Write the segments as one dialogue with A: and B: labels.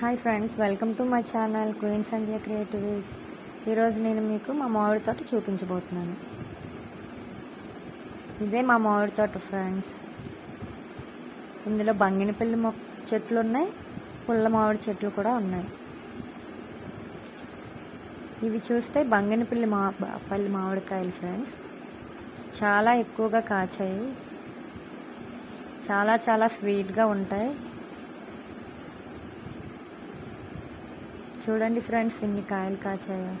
A: Hi friends welcome to my channel queen Sandhya creatives. ఈరోజు నేను మీకు మా మామిడి తోట చూపించబోతున్నాను. ఇదే మా మామిడి తోట ఫ్రెండ్స్. ఇందులో బంగినపల్లి మొక్క చెట్లు ఉన్నాయి పుల్ల మామిడి చెట్లు కూడా ఉన్నాయి. ఇవి చూస్తే బంగినపల్లి మా పల్లి మామిడికాయలు ఫ్రెండ్స్. చాలా ఎక్కువగా కాచాయి. చాలా చాలా స్వీట్గా ఉంటాయి. చూడండి ఫ్రెండ్స్ ఇన్ని కాయలు కాచాయో.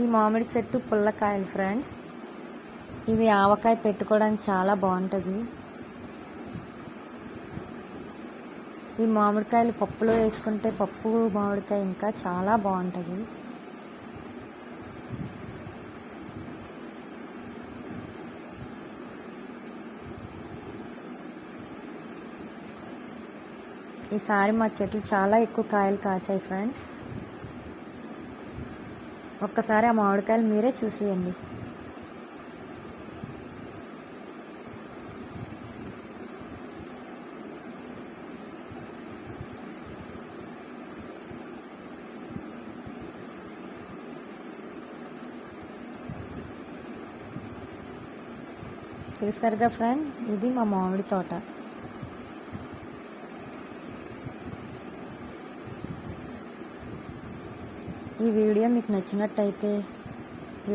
A: ఈ మామిడి చెట్టు పుల్లకాయలు ఫ్రెండ్స్. ఇవి ఆవకాయ పెట్టుకోవడానికి చాలా బాగుంటుంది. ఈ మామిడికాయలు పప్పులో వేసుకుంటే పప్పు మామిడికాయ ఇంకా చాలా బాగుంటుంది. ఈసారి మా చెట్లు చాలా ఎక్కువ కాయలు కాచాయి ఫ్రెండ్స్. ఒక్కసారి ఆ మామిడికాయలు మీరే చూసేయండి. చూసారుగా ఫ్రెండ్? ఇది మా మామిడి తోట. ఈ వీడియో మీకు నచ్చినట్టయితే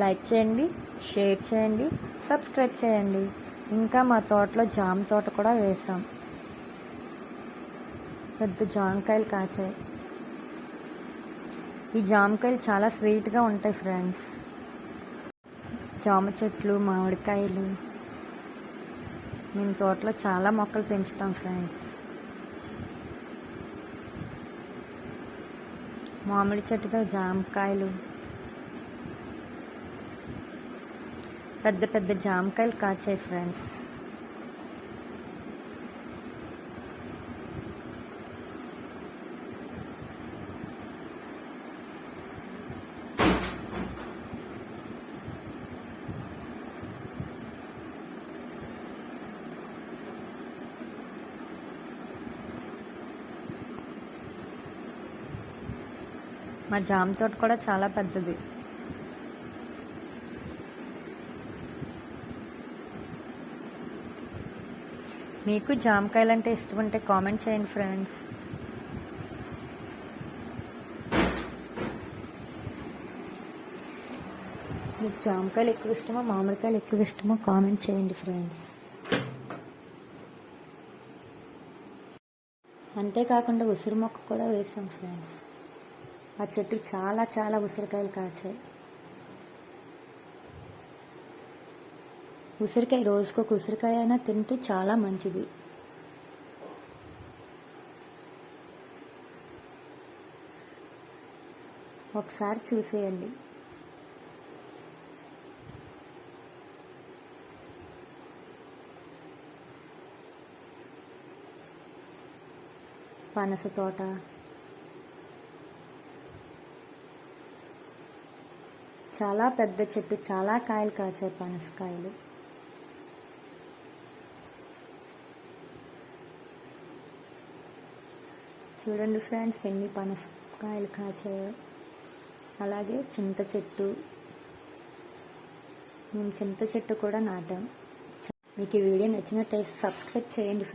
A: లైక్ చేయండి షేర్ చేయండి సబ్స్క్రైబ్ చేయండి. ఇంకా మా తోటలో జామ తోట కూడా వేసాం. పెద్ద జామకాయలు కాచాయి. ఈ జామకాయలు చాలా స్వీట్గా ఉంటాయి ఫ్రెండ్స్. జామ చెట్లు మామిడికాయలు. మేము తోటలో చాలా మొక్కలు పెంచుతాం ఫ్రెండ్స్. మామిడి చెట్టుతో జామకాయలు. పెద్ద పెద్ద జామకాయలు కాచాయి ఫ్రెండ్స్ మా జామ తోట కూడా చాలా పెద్దది. మీకు జామకాయలు అంటే ఇష్టం ఉంటే కామెంట్ చేయండి ఫ్రెండ్స్. మీకు జామకాయలు ఎక్కువ ఇష్టమో మామిడికాయలు ఎక్కువ ఇష్టమో కామెంట్ చేయండి ఫ్రెండ్స్. అంతేకాకుండా ఉసిరి మొక్క కూడా వేసాం ఫ్రెండ్స్. ఆ చెట్టు చాలా చాలా ఉసిరికాయలు కాచాయి. ఉసిరికాయ రోజుకొక ఉసిరికాయ అయినా తింటే చాలా మంచిది. ఒకసారి చూసేయండి. పనస తోట చాలా పెద్ద చెట్టు చాలా కాయలు కాచాయి పనసకాయలు చూడండి ఫ్రెండ్స్ ఎన్ని పనసకాయలు కాచాయో. అలాగే చింత చెట్టు. మేము చింత చెట్టు కూడా నాటాం. మీకు ఈ వీడియో నచ్చినట్టయితే సబ్స్క్రైబ్ చేయండి.